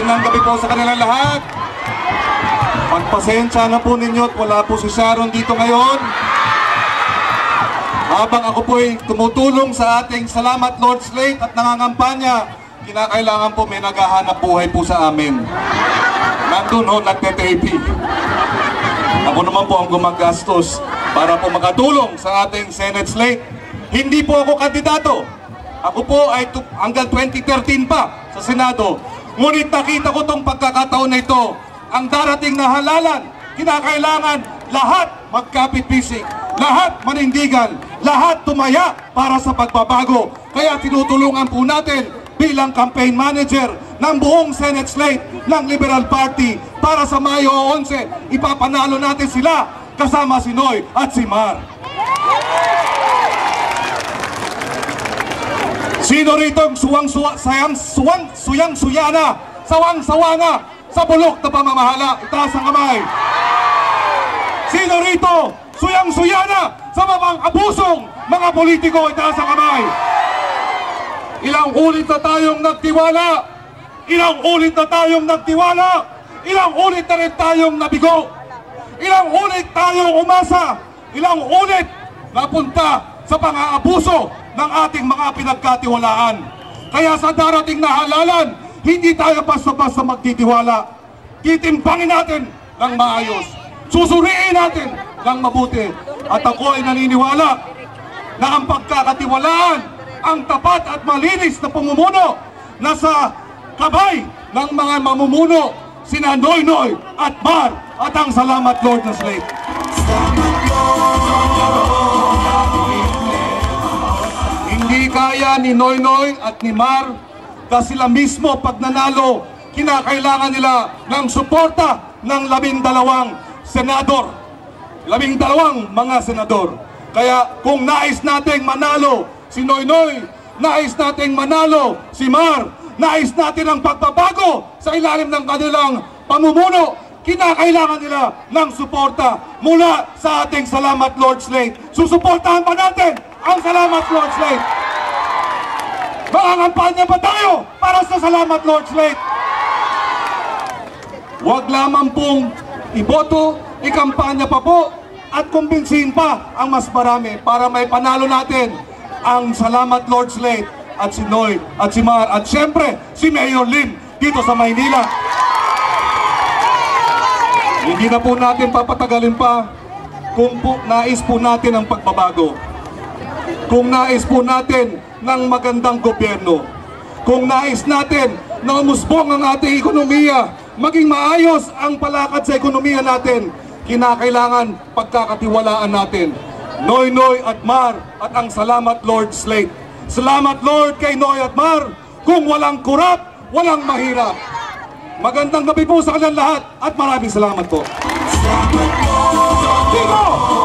Magandang gabi po sa kanilang lahat. Pagpasensya na po ninyo at wala po si Sharon dito ngayon. Habang ako po ay tumutulong sa ating Salamat Lord Slate at nangangampanya, kinakailangan po may naghahanap buhay po sa amin. Nandun ho, nagte-taping. Ako naman po ang gumagastos para po makatulong sa ating Senate slate. Hindi po ako kandidato. Ako po ay hanggang 2013 pa sa Senado. Ngunit nakita ko tong pagkakataon na ito. Ang darating na halalan, kinakailangan lahat magkapit-bisig, lahat manindigan, lahat tumaya para sa pagbabago. Kaya tinutulungan po natin bilang campaign manager ng buong Senate slate ng Liberal Party para sa Mayo 11, ipapanalo natin sila kasama si Noy at si Mar. Sino rito ang suwang suwa, sayang suwang suyang suyana, sawang sawanga sa bulok na pamamahala? Itaas ang kamay. Sino rito suyang suyana sa mabang abusong mga politiko? Itaas ang kamay. Ilang ulit na tayong nagtiwala. Ilang ulit na tayong nagtiwala. Ilang ulit na rin tayong nabigo. Ilang ulit tayong umasa. Ilang ulit napunta sa pang-aabuso ng ating mga pinagkatiwalaan. Kaya sa darating na halalan, hindi tayo basta-basta magtitiwala. Titimpangin natin ng maayos. Susuriin natin ng mabuti. At ako ay naniniwala na ang pagkakatiwalaan, ang tapat at malinis na pamumuno nasa kabay ng mga mamumuno sina Noy Noy at Mar at ang Salamat Lord na Slate. Hindi kaya ni Noy Noy at ni Mar na sila mismo pag nanalo, kinakailangan nila ng suporta ng labindalawang senador. Labing dalawang mga senador. Kaya kung nais nating manalo si Noy Noy, nais nating manalo si Mar, nais natin ang pagbabago sa ilalim ng kanilang pamumuno, kinakailangan nila ng suporta mula sa ating Salamat Lord Slate. Susuportahan pa natin ang Salamat Lord Slate. Mangangampanya pa tayo para sa Salamat Lord Slate. Huwag lamang pong iboto, ikampanya pa po at kumbinsihin pa ang mas marami para may panalo natin ang Salamat Lord Slate at si Noy at si Mar at siyempre si Mayor Lim dito sa Maynila. Hindi na po natin papatagalin pa kung po, nais po natin ang pagbabago. Kung nais po natin ng magandang gobyerno. Kung nais natin na umusbong ang ating ekonomiya, maging maayos ang palakad sa ekonomiya natin, kinakailangan pagkakatiwalaan natin. Noy Noy at Mar at ang Salamat Lord Slate. Salamat Lord kay Noy at Mar. Kung walang kurap, walang mahirap. Magandang gabi po sa kanilang lahat at maraming salamat po. Bigo! Bigo!